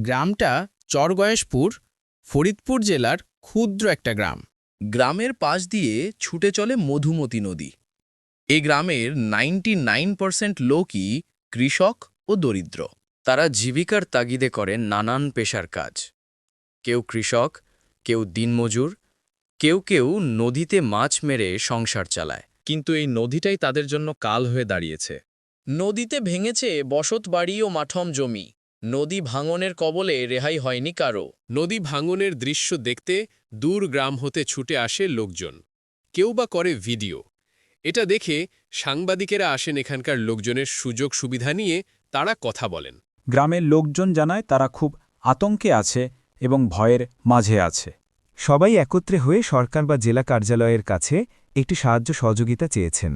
গ্রামটা চরগয়েশপুর, ফরিদপুর জেলার ক্ষুদ্র একটা গ্রাম। গ্রামের পাশ দিয়ে ছুটে চলে মধুমতি নদী। এ গ্রামের নাইনটি নাইন লোকই কৃষক ও দরিদ্র। তারা জীবিকার তাগিদে করে নানান পেশার কাজ। কেউ কৃষক, কেউ দিনমজুর, কেউ কেউ নদীতে মাছ মেরে সংসার চালায়। কিন্তু এই নদীটাই তাদের জন্য কাল হয়ে দাঁড়িয়েছে। নদীতে ভেঙেছে বসত বাড়ি ও মাঠম জমি। নদী ভাঙনের কবলে রেহাই হয়নি কারও। নদী ভাঙনের দৃশ্য দেখতে দূর গ্রাম হতে ছুটে আসে লোকজন। কেউ বা করে ভিডিও। এটা দেখে সাংবাদিকেরা আসেন এখানকার লোকজনের সুযোগ সুবিধা নিয়ে তারা কথা বলেন। গ্রামের লোকজন জানায় তারা খুব আতঙ্কে আছে এবং ভয়ের মাঝে আছে। সবাই একত্রে হয়ে সরকার বা জেলা কার্যালয়ের কাছে একটি সাহায্য সহযোগিতা চেয়েছেন।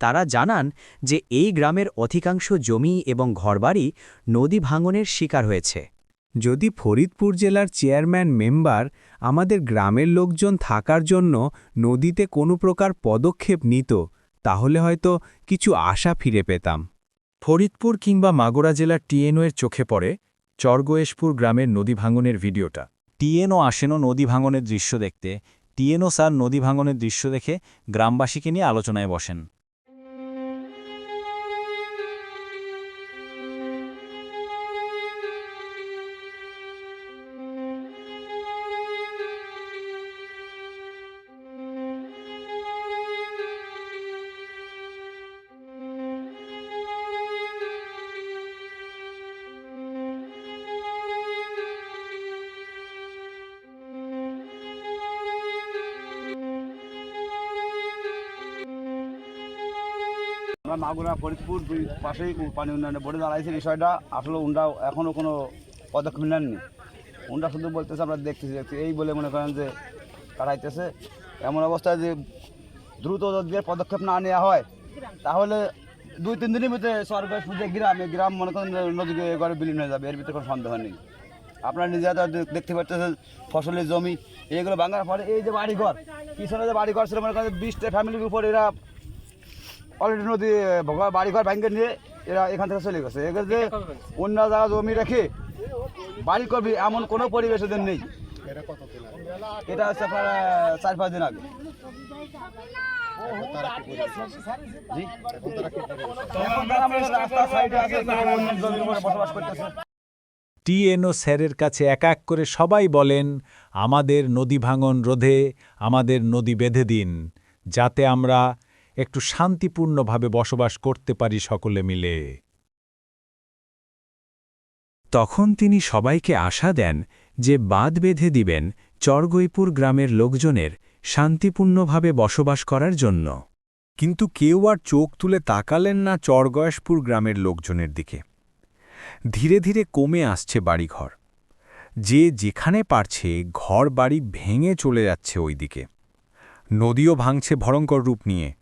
তারা জানান যে এই গ্রামের অধিকাংশ জমি এবং ঘরবাড়ি নদী ভাঙনের শিকার হয়েছে। যদি ফরিদপুর জেলার চেয়ারম্যান মেম্বার আমাদের গ্রামের লোকজন থাকার জন্য নদীতে কোনো প্রকার পদক্ষেপ নিত, তাহলে হয়তো কিছু আশা ফিরে পেতাম। ফরিদপুর কিংবা মাগুরা জেলার টিএনওয়ের চোখে পড়ে চরগোয়েশপুর গ্রামের নদী ভাঙনের ভিডিওটা। টিএনও আসেনও নদী ভাঙনের দৃশ্য দেখতে। টিএনও স্যার নদী ভাঙনের দৃশ্য দেখে গ্রামবাসীকে নিয়ে আলোচনায় বসেন। আমরা মাগুরা, ফরিদপুর দুই পাশেই পানি উন্নয়নে বোর্ডে দাঁড়াইছে। বিষয়টা আসলে উনরা এখনও কোনো পদক্ষেপ নেননি। উনরা শুধু বলতেছে, আমরা দেখতেছি দেখছি এই বলে মনে করেন যে কাটাইতেছে এমন অবস্থায় যে দ্রুত যদি পদক্ষেপ না নেওয়া হয়, তাহলে দুই, তিন দিনের ভিতরে সরকার যে গ্রাম গ্রাম মনে করেন যে নদীকে ঘরে বিলীন হয়ে যাবে, এর ভিতরে কোনো সন্দেহ নেই। আপনারা নিজেরা দেখতে পাচ্ছেন ফসলের জমি এইগুলো ভাঙার পরে এই যে বাড়িঘর, পিছনে যে বাড়িঘর ছিল, মনে করেন বিশটা ফ্যামিলির উপর এরা অলরেডি নদী বাড়িঘর ভেঙে নিয়ে এরা এখান থেকে চলে গেছে। যে অন্য জায়গা জমি রেখে বাড়ি করবি এমন কোনো পরিবেশ এদের নেই। এটা হচ্ছে আপনার চার, পাঁচ দিন আগে। টিএনও স্যারের কাছে এক এক করে সবাই বলেন, আমাদের নদী ভাঙন রোধে আমাদের নদী বেঁধে দিন, যাতে আমরা একটু শান্তিপূর্ণভাবে বসবাস করতে পারি সকলে মিলে। তখন তিনি সবাইকে আশা দেন যে বাদ বেঁধে দিবেন চরগৈপুর গ্রামের লোকজনের শান্তিপূর্ণভাবে বসবাস করার জন্য। কিন্তু কেউ আর চোখ তুলে তাকালেন না চরগয়াসপুর গ্রামের লোকজনের দিকে। ধীরে ধীরে কমে আসছে বাড়িঘর। যে যেখানে পারছে ঘর বাড়ি ভেঙে চলে যাচ্ছে ওইদিকে। নদীও ভাঙছে ভয়ঙ্কর রূপ নিয়ে।